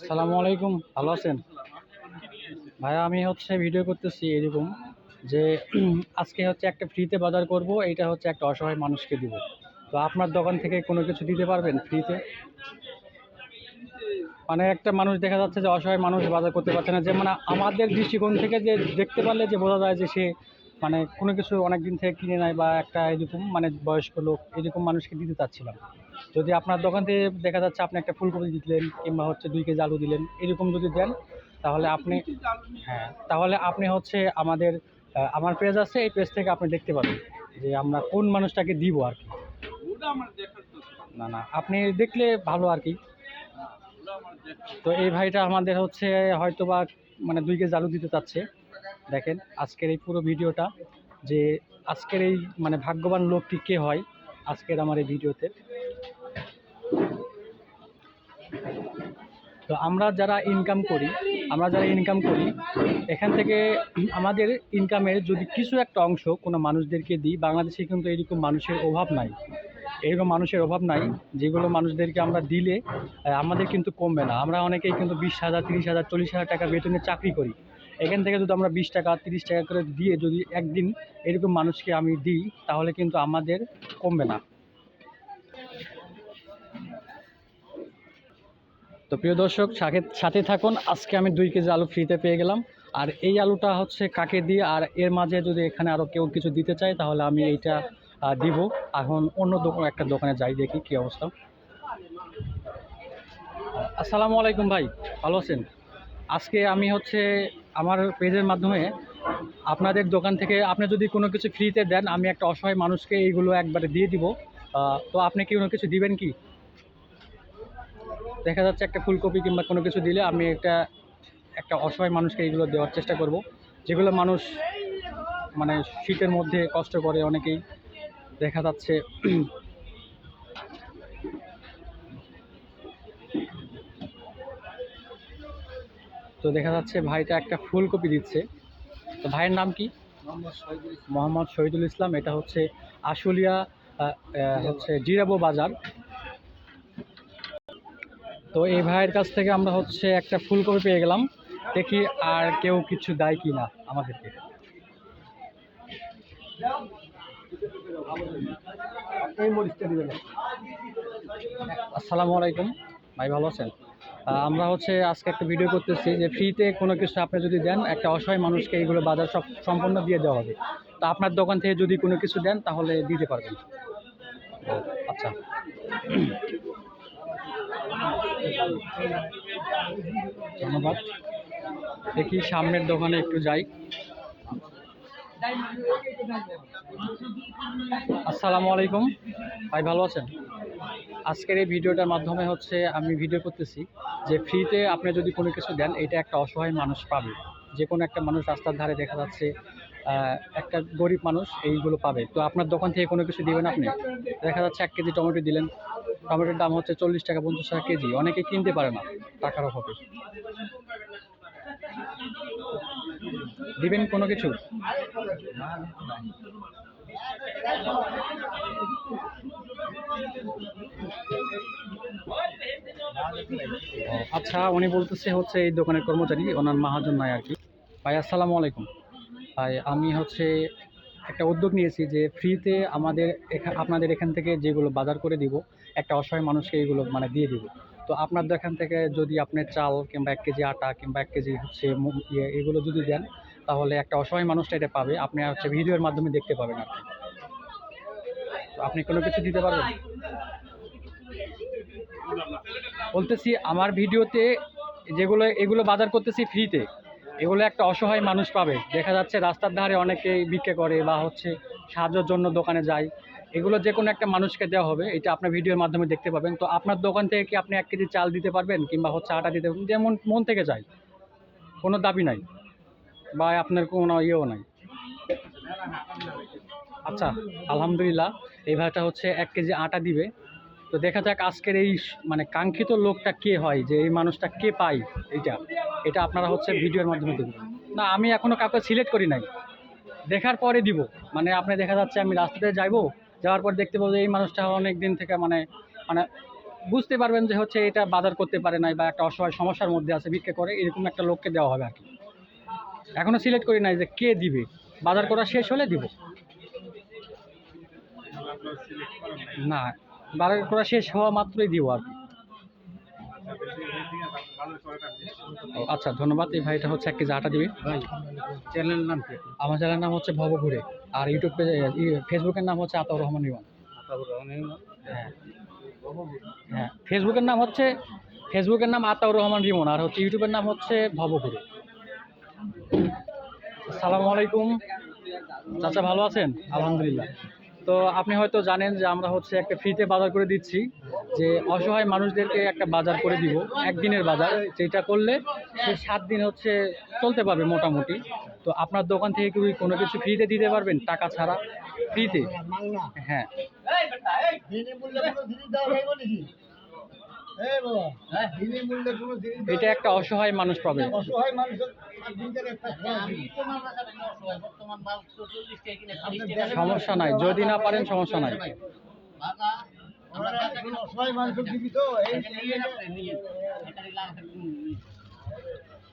আসসালামু আলাইকুম, ভালো আছেন? ভাইয়া আমি হচ্ছে ভিডিও করতেছি এরকম যে, আজকে হচ্ছে একটা ফ্রিতে বাজার করব, এইটা হচ্ছে একটা অসহায় মানুষকে দিব। তো আপনার দোকান থেকে কোনো কিছু দিতে পারবেন ফ্রিতে মানে একটা মানুষ দেখা যাচ্ছে যে অসহায় মানুষ বাজার করতে পারছে না। যে মানে আমাদের দৃষ্টিকোণ থেকে যে দেখতে পারলে যে বোঝা যায় যে সে মানে কোনো কিছু অনেক দিন থেকে কিনে নেয় বা একটা এরকম মানে বয়স্ক লোক এরকম মানুষকে দিতে চাচ্ছিলাম। যদি আপনার দোকান থেকে দেখা যাচ্ছে আপনি একটা ফুলকপি দিলেন কিংবা হচ্ছে দুই কেজি আলু দিলেন, এরকম যদি দেন, তাহলে আপনি হ্যাঁ তাহলে আপনি হচ্ছে আমাদের আমার পেজ আছে, এই পেজ থেকে আপনি দেখতে পাবেন যে আমরা কোন মানুষটাকে দিব আর কি। না না, আপনি দেখলে ভালো আর কি। তো এই ভাইটা আমাদের হচ্ছে হয়তো বা মানে দুই কেজি আলু দিতে চাচ্ছে। দেখেন আজকের এই পুরো ভিডিওটা যে আজকের এই মানে ভাগ্যবান লোকটি কে হয়, আজকের আমার এই ভিডিওতে। তো আমরা যারা ইনকাম করি, আমরা যারা ইনকাম করি, এখান থেকে আমাদের ইনকামের যদি কিছু একটা অংশ কোনো মানুষদেরকে দিই, বাংলাদেশে কিন্তু এরকম মানুষের অভাব নাই। এরকম মানুষের অভাব নাই, যেগুলো মানুষদেরকে আমরা দিলে আমাদের কিন্তু কমবে না। আমরা অনেকেই কিন্তু বিশ হাজার, তিরিশ হাজার, চল্লিশ হাজার টাকা বেতনে চাকরি করি। এখান থেকে যদি আমরা বিশ টাকা, তিরিশ টাকা করে দিয়ে যদি একদিন এরকম মানুষকে আমি দিই, তাহলে কিন্তু আমাদের কমবে না। তো প্রিয় দর্শক, সাথে সাথে থাকুন। আজকে আমি দুই কেজি আলু ফ্রিতে পেয়ে গেলাম। আর এই আলুটা হচ্ছে কাকে দিয়ে, আর এর মাঝে যদি এখানে আরও কেউ কিছু দিতে চায়, তাহলে আমি এইটা দিব। এখন অন্য দোকান একটা দোকানে যাই দেখি কী অবস্থা। আসসালামু আলাইকুম ভাই, ভালো আছেন? আজকে আমি হচ্ছে আমার পেজের মাধ্যমে আপনাদের দোকান থেকে, আপনি যদি কোনো কিছু ফ্রিতে দেন, আমি একটা অসহায় মানুষকে এইগুলো একবারে দিয়ে দিব। তো আপনি কি কোনো কিছু দিবেন কি? দেখা যাচ্ছে একটা ফুলকপি কিংবা কোনো কিছু দিলে আমি একটা একটা অসহায় মানুষকে এইগুলো দেওয়ার চেষ্টা করব যেগুলো মানুষ মানে শীতের মধ্যে কষ্ট করে অনেকেই। দেখা যাচ্ছে তো দেখা যাচ্ছে ভাইটা একটা ফুলকপি দিচ্ছে। তো ভাইয়ের নাম কি? মোহাম্মদ শহীদুল ইসলাম। এটা হচ্ছে আশুলিয়া হচ্ছে জিরাবো বাজার। তো এই ভাইয়ের কাছ থেকে আমরা হচ্ছে একটা ফুলকপি পেয়ে গেলাম। দেখি আর কেউ কিছু দেয় কি না আমাদেরকে। আসসালামু আলাইকুম। ভাই ভালো আছেন? আমরা হচ্ছে আজকে একটা ভিডিও করতেছি যে ফ্রিতে কোনো কিছু আপনি যদি দেন একটা অসহায় মানুষকে এইগুলো বাজার সব সম্পূর্ণ দিয়ে দেওয়া হবে। তো আপনার দোকান থেকে যদি কোনো কিছু দেন তাহলে দিতে পারবেন। আচ্ছা। ধন্যবাদ। দেখি সামনের দোকানে একটু যাই। আসসালামু আলাইকুম। ভাই, ভালো আছেন? আজকের এই ভিডিওটার মাধ্যমে হচ্ছে আমি ভিডিও করতেছি যে ফ্রিতে আপনি যদি কোনো কিছু দেন, এটা একটা অসহায় মানুষ পাবে। যে কোনো একটা মানুষ রাস্তার ধারে দেখা যাচ্ছে একটা গরিব মানুষ এইগুলো পাবে। তো আপনার দোকান থেকে কোনো কিছু দিবেন আপনি? দেখা যাচ্ছে এক কেজি টমেটো দিলেন। টমেটোর দাম হচ্ছে চল্লিশ টাকা, পঞ্চাশ টাকা কেজি। অনেকে কিনতে পারে না টাকার অভাবে। দিবেন কোনো কিছু? আচ্ছা উনি বলতেছে হচ্ছে এই দোকানের কর্মচারী, ওনার মাহাজন নাই আর কি। ভাই, আসসালামু আলাইকুম। আমি হচ্ছে একটা উদ্যোগ নিয়েছি যে ফ্রিতে আমাদের আপনাদের এখান থেকে যেগুলো বাজার করে দিব, একটা অসহায় মানুষকে এইগুলো মানে দিয়ে দিব। তো আপনার এখান থেকে যদি আপনি চাল কিংবা এক কেজি আটা কিংবা এক কেজি হচ্ছে ইয়ে এগুলো যদি দেন, তাহলে একটা অসহায় মানুষটা এটা পাবে, আপনি হচ্ছে ভিডিওর মাধ্যমে দেখতে পাবেন আর আপনি কোনো কিছু দিতে পারবেন? বলতেছি, আমার ভিডিওতে যেগুলো, এগুলো বাজার করতেছি ফ্রিতে। এগুলো একটা অসহায় মানুষ পাবে। দেখা যাচ্ছে রাস্তার ধারে অনেকেই বিক্রি করে বা হচ্ছে সাহায্যের জন্য দোকানে যায়। এগুলো যে কোনো একটা মানুষকে দেওয়া হবে, এটা আপনার ভিডিওর মাধ্যমে দেখতে পাবেন। তো আপনার দোকান থেকে কি আপনি এক কেজি চাল দিতে পারবেন কিংবা হচ্ছে আটা দিতে পারবেন? যেমন মন থেকে চাই, কোনো দাবি নাই বা আপনার কোনো ইয়েও নাই। আচ্ছা আলহামদুলিল্লাহ, এই ভাইটা হচ্ছে এক কেজি আটা দিবে। তো দেখা যাক আজকের এই মানে কাঙ্ক্ষিত লোকটা কে হয়, যে এই মানুষটা কে পায় এইটা। এটা আপনারা হচ্ছে ভিডিওর মাধ্যমে দেখবেন না, আমি এখনও কাউকে সিলেক্ট করি নাই। দেখার পরে দিব। মানে আপনি দেখা যাচ্ছে আমি রাস্তাতে যাইবো, যাওয়ার পর দেখতে পাবো যে এই মানুষটা অনেক দিন থেকে মানে মানে বুঝতে পারবেন যে হচ্ছে এটা বাজার করতে পারে নাই বা একটা অসহায় সমস্যার মধ্যে আছে, ভিক্ষা করে, এরকম একটা লোককে দেওয়া হবে আর কি। এখনও সিলেক্ট করি নাই যে কে দিবে। বাজার করা শেষ হলে দিব। না বাজার করা শেষ হওয়া মাত্রই দিব আর কি। আচ্ছা ধন্যবাদ। এই ভাইটা হচ্ছে এক কেজি আটা দিবে। ভাই চ্যানেলের নাম কি? আমার চ্যানেলের নাম হচ্ছে ভবঘুরে আর ইউটিউব ফেসবুকের নাম হচ্ছে আতাউর রহমান রিমান হ্যাঁ। হ্যাঁ ফেসবুকের নাম হচ্ছে ফেসবুকের নাম আতাউর রহমান রিমন আর হচ্ছে ইউটিউবের নাম হচ্ছে ভবঘুরে। আসসালামু আলাইকুম। চাচা ভালো আছেন? আলহামদুলিল্লাহ। তো আপনি হয়তো জানেন যে আমরা হচ্ছে একটা ফ্রিতে বাজার করে দিচ্ছি যে অসহায় মানুষদেরকে একটা বাজার করে দিব একদিনের বাজার যেটা করলে সে সাত দিন হচ্ছে চলতে পারবে মোটামুটি। তো আপনার দোকান থেকে কি কোনো কিছু ফ্রিতে দিতে পারবেন টাকা ছাড়া? ফ্রিতে? হ্যাঁ। এটা একটা অসহায় মানুষ পাবে অসহায় মানুষের সমস্যা নাই, যদি না পারেন সমস্যা নাই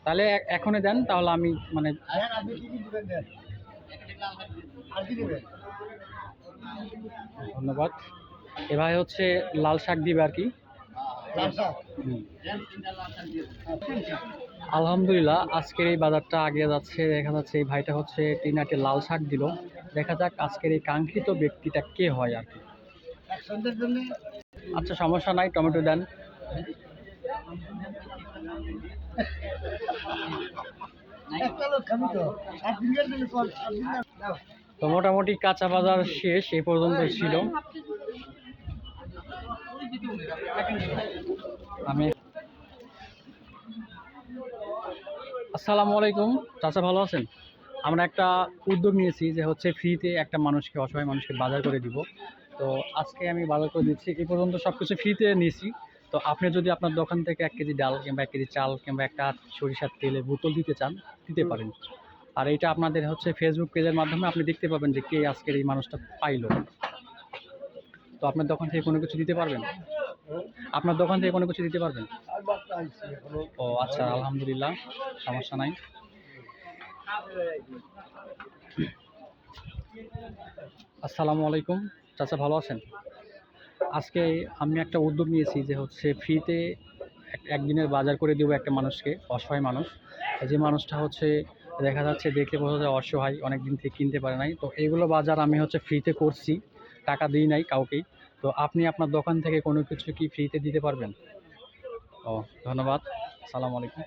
তাহলে এখনই দেন, তাহলে আমি মানে ধন্যবাদ এবার হচ্ছে লাল শাক দিবে আর কি। আলহামদুলিল্লাহ, আজকের এই বাজারটা আগে যাচ্ছে। দেখা যাচ্ছে এই ভাইটা হচ্ছে তিনাটে লাল শাক দিল। দেখা যাক আজকের এই কাঙ্ক্ষিত ব্যক্তিটা কে হয় আর কি। আচ্ছা সমস্যা নাই, টমেটো দেন। তো মোটামুটি কাঁচা বাজার শেষ এই পর্যন্ত ছিল। আমি আসসালামু আলাইকুম। চাচা ভালো আছেন? আমরা একটা উদ্যোগ নিয়েছি যে হচ্ছে ফ্রিতে একটা মানুষকে, অসহায় মানুষকে বাজার করে দিব। তো আজকে আমি বাজার করে দিচ্ছি। এই পর্যন্ত সব কিছু ফ্রিতে নিয়েছি। তো আপনি যদি আপনার দোকান থেকে এক কেজি ডাল কিংবা এক কেজি চাল কিংবা একটা সরিষার তেলের বোতল দিতে চান, দিতে পারেন। আর এটা আপনাদের হচ্ছে ফেসবুক পেজের মাধ্যমে আপনি দেখতে পাবেন যে কে আজকের এই মানুষটা পাইলো। তো আপনার দোকান থেকে কোনো কিছু দিতে পারবেন? আপনার দোকান থেকে কোনো কিছু দিতে পারবেন? ও আচ্ছা আলহামদুলিল্লাহ সমস্যা নাই। আসসালামু আলাইকুম চাচা ভালো আছেন? আজকে আমি একটা উদ্যোগ নিয়েছি যে হচ্ছে ফ্রিতে এক- একদিনের বাজার করে দেবো একটা মানুষকে অসহায় মানুষ। যে মানুষটা হচ্ছে দেখা যাচ্ছে দেখে বোঝা যায় অসহায় অনেক দিন থেকে কিনতে পারে নাই। তো এগুলো বাজার আমি হচ্ছে ফ্রিতে করছি টাকা দিই নাই কাউকেই। তো আপনি আপনার দোকান থেকে কোনো কিছু কি ফ্রিতে দিতে পারবেন? ও ধন্যবাদ। আসসালামু আলাইকুম।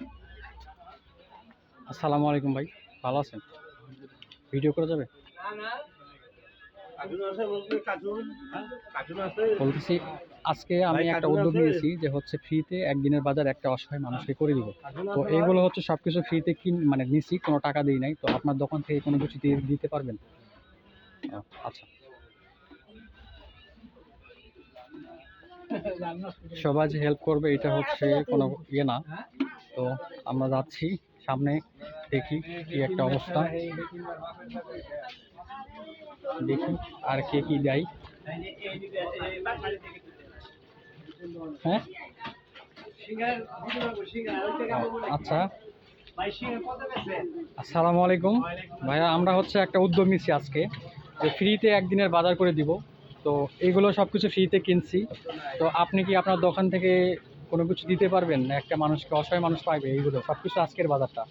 আসসালামু আলাইকুম ভাই ভালো আছেন? ভিডিও করা যাবে? বলতেছি আজকে আমি একটা উদ্যোগ নিয়েছি যে হচ্ছে ফ্রিতে একদিনের বাজার একটা অসহায় মানুষকে করে দিব। তো এইগুলো হচ্ছে সব কিছু ফ্রিতে কিন মানে নিছি কোনো টাকা দিই নাই। তো আপনার দোকান থেকে কোনো কিছু দিয়ে দিতে পারবেন? আচ্ছা। সবাই যে হেল্প করবে, এটা হচ্ছে কোনো ইয়ে না। তো আমরা যাচ্ছি, সামনে দেখি কি একটা অবস্থা। দেখি আর কে কি দেয়। হ্যাঁ? আচ্ছা। আসসালামু আলাইকুম। ভাইয়া, আমরা হচ্ছে একটা উদ্যোগ নিচ্ছি আজকে, যে ফ্রিতে একদিনের বাজার করে দিব। তো এগুলো সব কিছু ফ্রিতে কিনছি। তো আপনি কি আপনার দোকান থেকে কোনো কিছু দিতে পারবেন? একটা মানুষকে অসহায় মানুষ পাইবে এইগুলো? সব কিছু আজকের বাজারটা।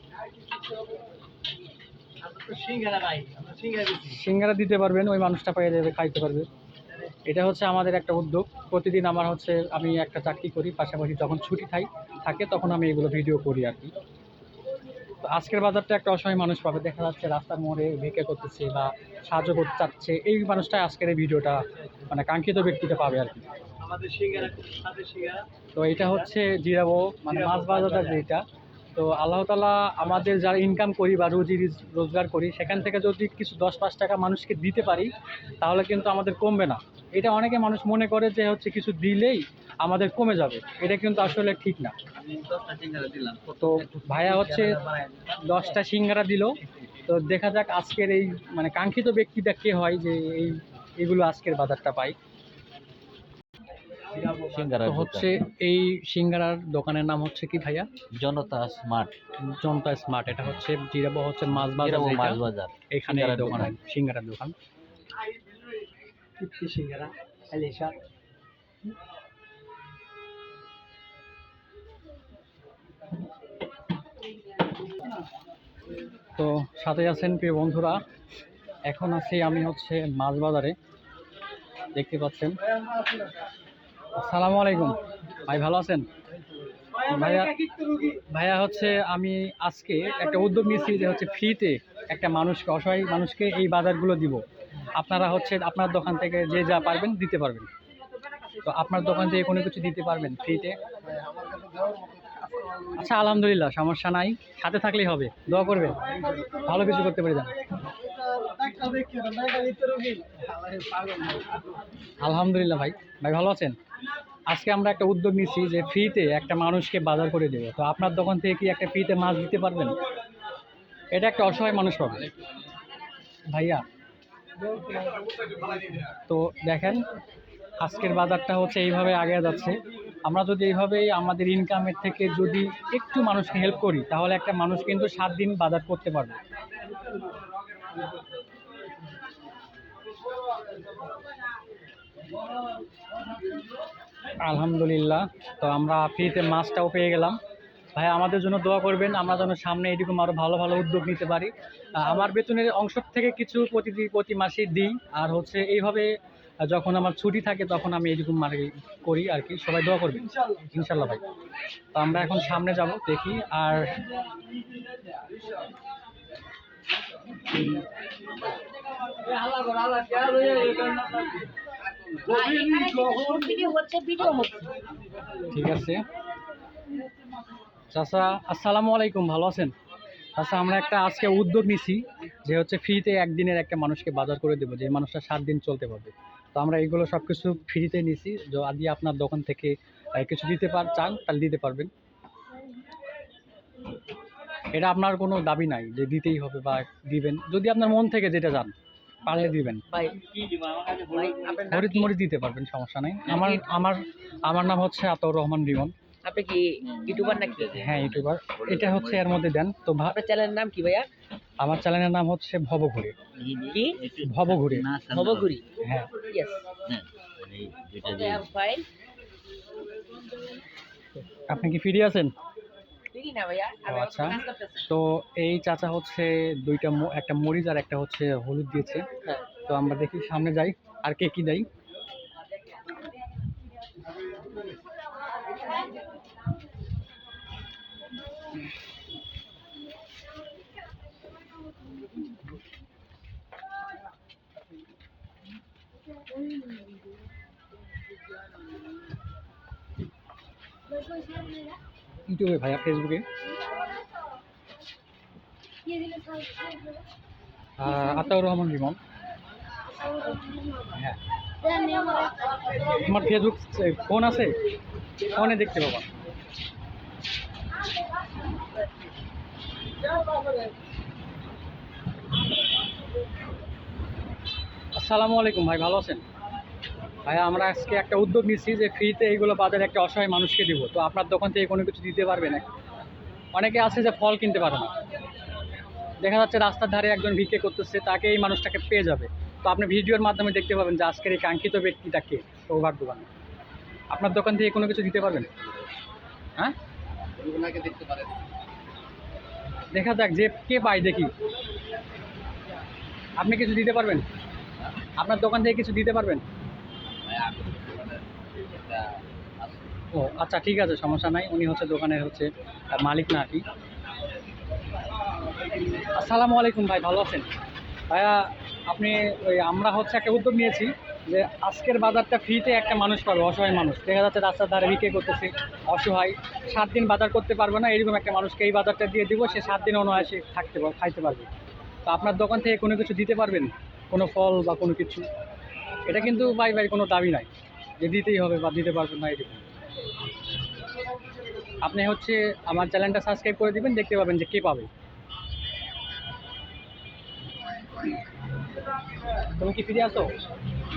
সিঙ্গারা দিতে পারবেন ওই মানুষটা পেয়ে যাবে খাইতে পারবে। এটা হচ্ছে আমাদের একটা উদ্যোগ। প্রতিদিন আমার হচ্ছে আমি একটা চাকরি করি পাশাপাশি যখন ছুটি থাই থাকে তখন আমি এগুলো ভিডিও করি আর কি। তো আজকের বাজারটা একটা অসহায় মানুষ পাবে। দেখা যাচ্ছে রাস্তার মোড়ে ভেকে করতেছে বা সাহায্য করতে চাচ্ছে। এই মানুষটা আজকের এই ভিডিওটা মানে কাঙ্ক্ষিত ব্যক্তিটা পাবে আর কি। তো এটা হচ্ছে জিরাবো মানে মাছ বাজারটা যেটা তো আল্লাহ তালা আমাদের যারা ইনকাম করি বা রুজি রিজ- রোজগার করি, সেখান থেকে যদি কিছু দশ পাঁচ টাকা মানুষকে দিতে পারি, তাহলে কিন্তু আমাদের কমবে না। এটা অনেকে মানুষ মনে করে যে হচ্ছে কিছু দিলেই আমাদের কমে যাবে। এটা কিন্তু আসলে ঠিক না। তো ভাইয়া হচ্ছে দশটা সিঙ্গারা দিল। তো দেখা যাক আজকের এই মানে কাঙ্ক্ষিত ব্যক্তিটা কে হয় যে এই, এগুলো আজকের বাজারটা পাই। তো হচ্ছে এই সিঙ্গারার দোকানের নাম হচ্ছে কি ভাইয়া? জনতা স্মার্ট। জনতা স্মার্ট এটা হচ্ছে জিরাবো হচ্ছে মাছ বাজার মাছ বাজার এখানে এই দোকান দোকান। সিঙ্গারার দোকান। সিঙ্গারা তো সাথে আছেন প্রিয় বন্ধুরা এখন আছি আমি হচ্ছে মাছ বাজারে দেখতে পাচ্ছেন? আসসালামু আলাইকুম। ভাই ভালো আছেন? ভাইয়া ভাইয়া হচ্ছে আমি আজকে একটা উদ্যোগ নিয়েছি যে হচ্ছে ফ্রিতে একটা মানুষকে, অসহায় মানুষকে এই বাজারগুলো দিব। আপনারা হচ্ছে আপনার দোকান থেকে যে যা পারবেন দিতে পারবেন। তো আপনার দোকান থেকে কোনো কিছু দিতে পারবেন ফ্রিতে? আচ্ছা আলহামদুলিল্লাহ, সমস্যা নাই। সাথে থাকলেই হবে, দোয়া করবেন। ভালো কিছু করতে পারি যান আলহামদুলিল্লাহ ভাই ভাই ভালো আছেন? আজকে আমরা একটা উদ্যোগ নিচ্ছি যে ফ্রিতে একটা মানুষকে বাজার করে দেবো। তো আপনার দোকান থেকে কি একটা ফ্রিতে মাছ দিতে পারবেন? এটা একটা অসহায় মানুষ পাবে। ভাইয়া, তো দেখেন, আজকের বাজারটা হচ্ছে এইভাবে আগে যাচ্ছে। আমরা যদি এইভাবেই আমাদের ইনকামের থেকে যদি একটু মানুষকে হেল্প করি, তাহলে একটা মানুষ কিন্তু সাত দিন বাজার করতে পারবে। আলহামদুলিল্লাহ। তো আমরা ফ্রিতে মাছটাও পেয়ে গেলাম। ভাই আমাদের জন্য দোয়া করবেন আমরা যেন সামনে এরকম আরও ভালো ভালো উদ্যোগ নিতে পারি। আমার বেতনের অংশ থেকে কিছু প্রতি প্রতি মাসে দিই। আর হচ্ছে এইভাবে যখন আমার ছুটি থাকে তখন আমি এরকম আর করি আর কি। সবাই দোয়া করবেন। ইনশাল্লাহ ভাই। তো আমরা এখন সামনে যাব দেখি। আর হচ্ছে ঠিক আছে। চাচা আসসালামু আলাইকুম ভালো আছেন? চাচা আমরা একটা আজকে উদ্যোগ নিছি যে হচ্ছে ফ্রিতে একদিনের একটা মানুষকে বাজার করে দেবো যে মানুষটা সাত দিন চলতে পারবে। তো আমরা এগুলো সব কিছু ফ্রিতে নিছি। যদি আপনার দোকান থেকে কিছু দিতে পার চান তাহলে দিতে পারবেন। এটা আপনার কোনো দাবি নাই যে দিতেই হবে বা দিবেন। যদি আপনার মন থেকে যেটা যান পারলে দিবেন। ভাই ভাই মরিচ দিতে পারবেন সমস্যা নাই। আমার আমার আমার নাম হচ্ছে আতর রহমান রিমন। আপনি কি ইউটিউবার নাকি? হ্যাঁ ইউটিউবার। এটা হচ্ছে এর মধ্যে দেন তো আপনার চ্যানেলের নাম কি ভাইয়া? আমার চ্যানেলের নাম হচ্ছে ভবঘুরে। কি? ভবঘুরে। ভবগুড়ি হ্যাঁ। ইয়েস ফাইন আপনি কি ফ্রি আছেন? আচ্ছা। কাজ করতেছি তো এই চাচা হচ্ছে দুইটা একটা মরিচ আর একটা হচ্ছে হলুদ দিয়েছে। হ্যাঁ। তো আমরা দেখি সামনে যাই আর কে কি দেয়। ইউটিউবে ভাইয়া, ফেসবুকে। আতাউর রহমান রিমন। হ্যাঁ। তোমার ফেসবুক ফোন আছে? ফোনে দেখতে পাবা। আসসালামু আলাইকুম ভাই, ভালো আছেন? ভাই আমরা আজকে একটা উদ্যোগ নিচ্ছি যে ফ্রিতে এইগুলো বাজারে একটা অসহায় মানুষকে দিব। তো আপনার দোকান থেকে কোনো কিছু দিতে পারবে না অনেকে আছে যে ফল কিনতে পারে না। দেখা যাচ্ছে রাস্তার ধারে একজন ভিক্ষে করতেছে তাকে এই মানুষটাকে পেয়ে যাবে। তো আপনি ভিডিওর মাধ্যমে দেখতে পাবেন যে আজকের এই কাঙ্ক্ষিত ব্যক্তিটা কে সৌভাগ্যবান আপনার দোকান থেকে কোনো কিছু দিতে পারবেন? হ্যাঁ? দেখতে পারেন। দেখা যাক যে কে পায় দেখি। আপনি কিছু দিতে পারবেন? আপনার দোকান থেকে কিছু দিতে পারবেন? ও আচ্ছা ঠিক আছে, সমস্যা নাই। উনি হচ্ছে দোকানের হচ্ছে মালিক না কি। আসসালামু আলাইকুম ভাই, ভালো আছেন? ভাইয়া, আপনি ওই আমরা হচ্ছে একটা উদ্যোগ নিয়েছি যে আজকের বাজারটা ফ্রিতে একটা মানুষ পাবে, অসহায় মানুষ। দেখা যাচ্ছে রাস্তার ধারে বিক্রি করতেছে, অসহায়। সাত দিন বাজার করতে পারবে না, এরকম একটা মানুষকে এই বাজারটা দিয়ে দিব, সে সাত দিন অনায়াসে থাকতে পারবে, খাইতে পারবে। তো আপনার দোকান থেকে কোনো কিছু দিতে পারবেন? কোনো ফল বা কোনো কিছু? এটা কিন্তু ভাই ভাই, কোনো দাবি নাই যে দিতেই হবে বা দিতে পারবেন না এরকম আপনি হচ্ছে আমার চ্যানেলটা সাবস্ক্রাইব করে দিবেন, দেখতে পাবেন যে কে পাবে। তুমি কি ফিরে আসো?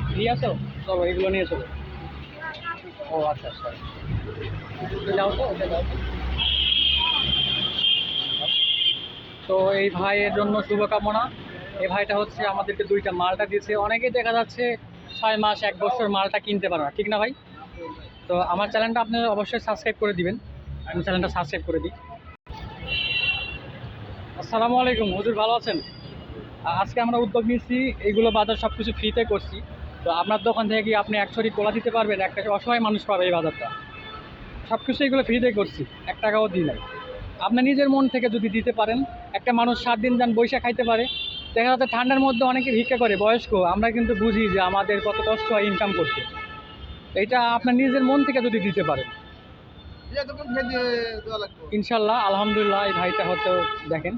ফিরে আসো? চলো, এগুলো নিয়ে চলো। ও আচ্ছা আচ্ছা। দাও তো দাও তো এই ভাইয়ের জন্য শুভকামনা। এই ভাইটা হচ্ছে আমাদেরকে দুইটা মালটা দিয়েছে। অনেকেই দেখা যাচ্ছে ছয় মাস, এক বছর মালটা কিনতে পারো ঠিক না ভাই? তো আমার চ্যানেলটা আপনারা অবশ্যই সাবস্ক্রাইব করে দিবেন। আমি চ্যানেলটা সাবস্ক্রাইব করে দিই। আসসালামু আলাইকুম, হুজুর ভালো আছেন? আজকে আমরা উদ্যোগ নিয়েছি, এইগুলো বাজার সব কিছু ফ্রিতে করছি। তো আপনার দোকান থেকে কি আপনি একশোটি কোলা দিতে পারবেন? একটা অসহায় মানুষ পাবে এই বাজারটা। সব কিছু এগুলো ফ্রিতে করছি, এক টাকাও দিই নাই। আপনার নিজের মন থেকে যদি দিতে পারেন, একটা মানুষ সাত দিন যান বৈশা খাইতে পারে দেখা যাচ্ছে ঠান্ডার মধ্যে অনেকে ভিক্ষা করে বয়স্ক। আমরা কিন্তু বুঝি যে আমাদের কত কষ্ট হয় ইনকাম করতে। এটা আপনার নিজের মন থেকে যদি দিতে পারেন। ইনশাল্লাহ আলহামদুলিল্লাহ এই ভাইটা হয়তো দেখেন।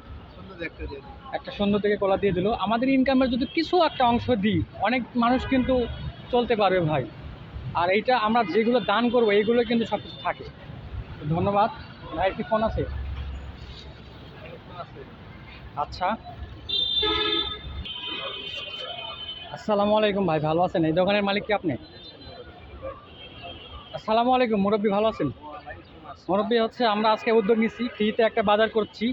একটা সুন্দর থেকে কোলা দিয়ে দিল। আমাদের ইনকামের যদি কিছু একটা অংশ দিই অনেক মানুষ কিন্তু চলতে পারবে ভাই। আর এইটা আমরা যেগুলো দান করব এইগুলো কিন্তু সব কিছু থাকে। ধন্যবাদ। ভাই কি ফোন আছে। আচ্ছা। আসসালামু আলাইকুম ভাই ভালো আছেন? এই দোকানের মালিক কি আপনি? আসসালামু আলাইকুম মুরব্বী ভালো আছেন? মুরব্বী হচ্ছে আমরা আজকে উদ্যোগ নিচ্ছি ফ্রিতে একটা বাজার করছি।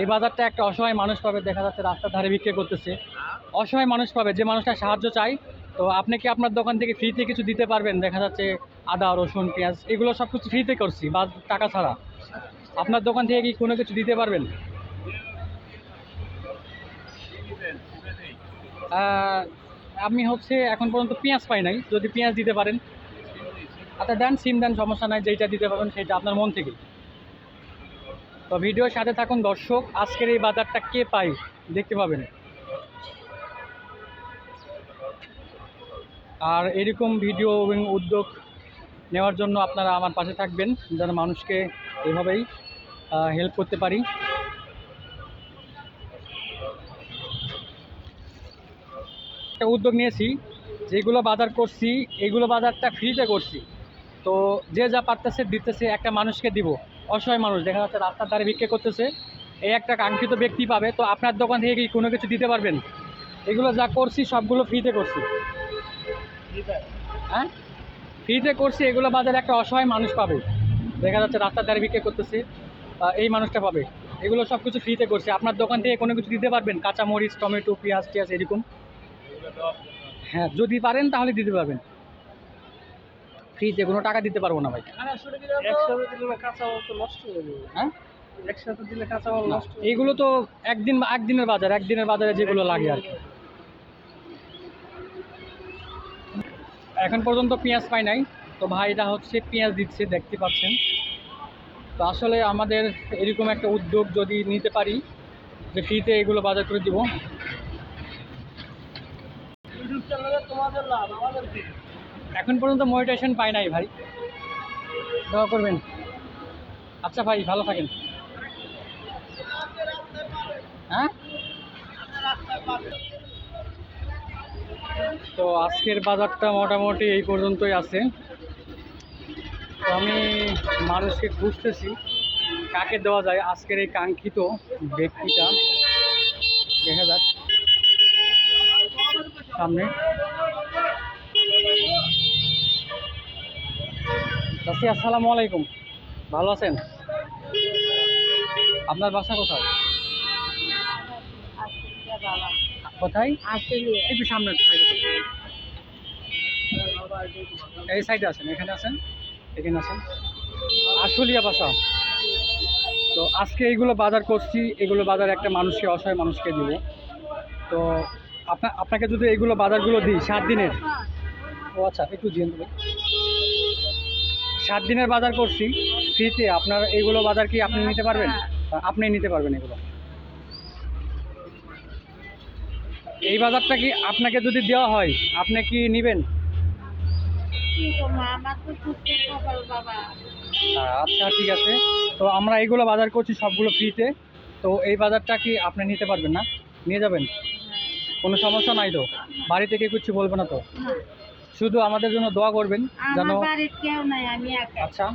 এই বাজারটা একটা অসহায় মানুষ পাবে দেখা যাচ্ছে রাস্তার ধারে বিক্রি করতেছে। অসহায় মানুষ পাবে যে মানুষটা সাহায্য চাই তো আপনি কি আপনার দোকান থেকে ফ্রিতে কিছু দিতে পারবেন? দেখা যাচ্ছে আদা রসুন পেঁয়াজ এগুলো সব কিছু ফ্রিতে করছি বা টাকা ছাড়া। আপনার দোকান থেকে কি কোনো কিছু দিতে পারবেন? আহ, আমি হচ্ছে এখন পর্যন্ত পেঁয়াজ পাই নাই। যদি পেঁয়াজ দিতে পারেন। আচ্ছা দেন, সিম দেন, সমস্যা নাই যেটা দিতে পারবেন সেটা আপনার মন থেকে। তো ভিডিওর সাথে থাকুন দর্শক, আজকের এই বাজারটা কে পাই দেখতে পাবেন। আর এরকম ভিডিও এবং উদ্যোগ নেওয়ার জন্য আপনারা আমার পাশে থাকবেন, যেন মানুষকে এভাবেই হেল্প করতে পারি। একটা উদ্যোগ নিয়েছি যেগুলো বাজার করছি এগুলো বাজারটা ফ্রিতে করছি। তো যে যা পারতেছে দিতেছে একটা মানুষকে দিব। অসহায় মানুষ দেখা যাচ্ছে রাস্তার ধারে বিক্রি করতেছে এই একটা কাঙ্ক্ষিত ব্যক্তি পাবে তো আপনার দোকান থেকে কি কোনো কিছু দিতে পারবেন? এগুলো যা করছি সবগুলো ফ্রিতে করছি। হ্যাঁ? ফ্রিতে করছি এগুলো বাজারে একটা অসহায় মানুষ পাবে। দেখা যাচ্ছে রাস্তার ধারে বিক্রি করতেছে এই মানুষটা পাবে। এগুলো সব কিছু ফ্রিতে করছে। আপনার দোকান থেকে কোনো কিছু দিতে পারবেন? কাঁচা মরিচ টমেটো পেঁয়াজ টিয়াজ এরকম। হ্যাঁ যদি পারেন তাহলে দিতে পারবেন। ফ্রিতে কোনো টাকা দিতে পারব না ভাই। নষ্ট হয়ে যাবে। একসাথে দিলে কাঁচা মাল না, নষ্ট এইগুলো তো একদিন একদিনের বাজার একদিনের বাজারে যেগুলো লাগে আর কি। এখন পর্যন্ত পেঁয়াজ পাই নাই। তো ভাইটা হচ্ছে পেঁয়াজ দিচ্ছে দেখতে পাচ্ছেন। তো আসলে আমাদের এরকম একটা উদ্যোগ যদি নিতে পারি যে ফ্রিতে এগুলো বাজার করে দিব ইউটিউব চ্যানেলে তোমাদের লাভ আমাদের কি এখন পর্যন্ত মোটিভেশন পাই নাই ভাই। দোয়া করবেন। আচ্ছা ভাই, ভালো থাকেন। হ্যাঁ? তো আজকের বাজারটা মোটামুটি এই পর্যন্তই আছে। তো আমি মানুষকে খুঁজতেছি, কাকে দেওয়া যায় আজকের এই কাঙ্ক্ষিত ব্যক্তিটা। দেখা যাক। সামনে। চাচি আসসালামু আলাইকুম। ভালো আছেন? আপনার বাসা কোথায়? কোথায়? একটু সামনে এই সাইডে আছেন এখানে আছেন? এখানে আছেন? আশুলিয়া বাসা। তো আজকে এইগুলো বাজার করছি এগুলো বাজার একটা মানুষকে অসহায় মানুষকে দিব। তো আপনা আপনাকে যদি এইগুলো বাজারগুলো দিই সাত দিনের? ও আচ্ছা একটু জিজ্ঞেস ভাই। সাত দিনের বাজার করছি ফ্রিতে। আপনার এইগুলো বাজার কি আপনি নিতে পারবেন? আপনি নিতে পারবেন এগুলো। এই বাজারটা কি আপনাকে যদি দেওয়া হয় আপনি কি নেবেন? আচ্ছা ঠিক আছে। তো আমরা এইগুলো বাজার করছি সবগুলো ফ্রিতে। তো এই বাজারটা কি আপনি নিতে পারবেন না? নিয়ে যাবেন? কোনো সমস্যা নাই তো? বাড়ি থেকে কিছু বলবে না তো? শুধু আমাদের জন্য দোয়া করবেন যেন আচ্ছা।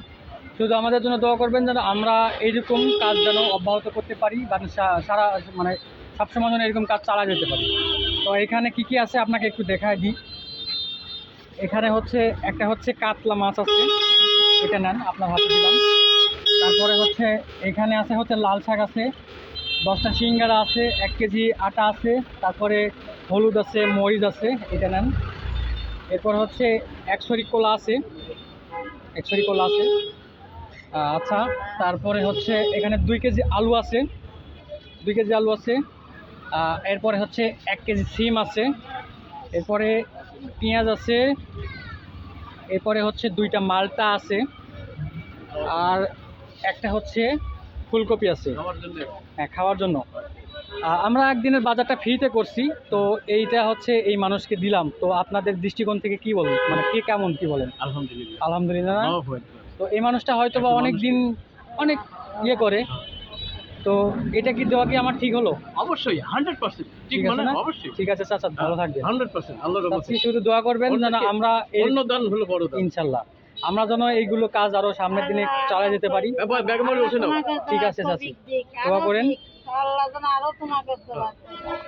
শুধু আমাদের জন্য দোয়া করবেন যেন আমরা এইরকম কাজ যেন অব্যাহত করতে পারি বা সারা মানে সবসময় যেন এরকম কাজ চালা যেতে পারি। তো এখানে কি কি আছে আপনাকে একটু দেখায় দিই। এখানে হচ্ছে একটা হচ্ছে কাতলা মাছ আছে। এটা নেন আপনার হাতে দিলাম। তারপরে হচ্ছে এখানে আছে হচ্ছে লাল শাক আছে দশটা সিঙ্গারা আছে এক কেজি আটা আছে তারপরে হলুদ আছে মরিচ আছে এটা নেন। এরপর হচ্ছে একশরি কোলা আছে। একশরি কোলা আছে। আচ্ছা তারপরে হচ্ছে এখানে দুই কেজি আলু আছে। দুই কেজি আলু আছে। এরপরে হচ্ছে এক কেজি সিম আছে। এরপরে পেঁয়াজ আছে। এরপরে হচ্ছে দুইটা মালটা আছে। আর একটা হচ্ছে ফুলকপি আছে। হ্যাঁ খাওয়ার জন্য। আমরা একদিনের বাজারটা ফ্রিতে করছি তো এইটা হচ্ছে এই মানুষকে দিলাম। তো আপনাদের দৃষ্টিকোণ থেকে কি বলুন? মানে কে কেমন কি বলেন? আলহামদুলিল্লাহ। আলহামদুলিল্লাহ? তো এই মানুষটা হয়তো বা অনেক দিন অনেক ইয়ে করে। তো এটা কি দেওয়া কি আমার ঠিক হলো? অবশ্যই হান্ড্রেড পার্সেন্ট ঠিক আছে মানে না? অবশ্যই। ঠিক আছে চাচা ভালো থাকবেন। হান্ড্রেড পার্সেন্ট আল্লাহ চাচ্ছি শুধু দোয়া করবেন যেন আমরা অন্য দান হলো বড় দান। ইনশাল্লাহ। আমরা যেন এইগুলো কাজ আরও সামনের দিনে চালিয়ে যেতে পারি। ঠিক আছে, চাচি। দোয়া করেন। দিক। আল্লাহ যেন আরও করে।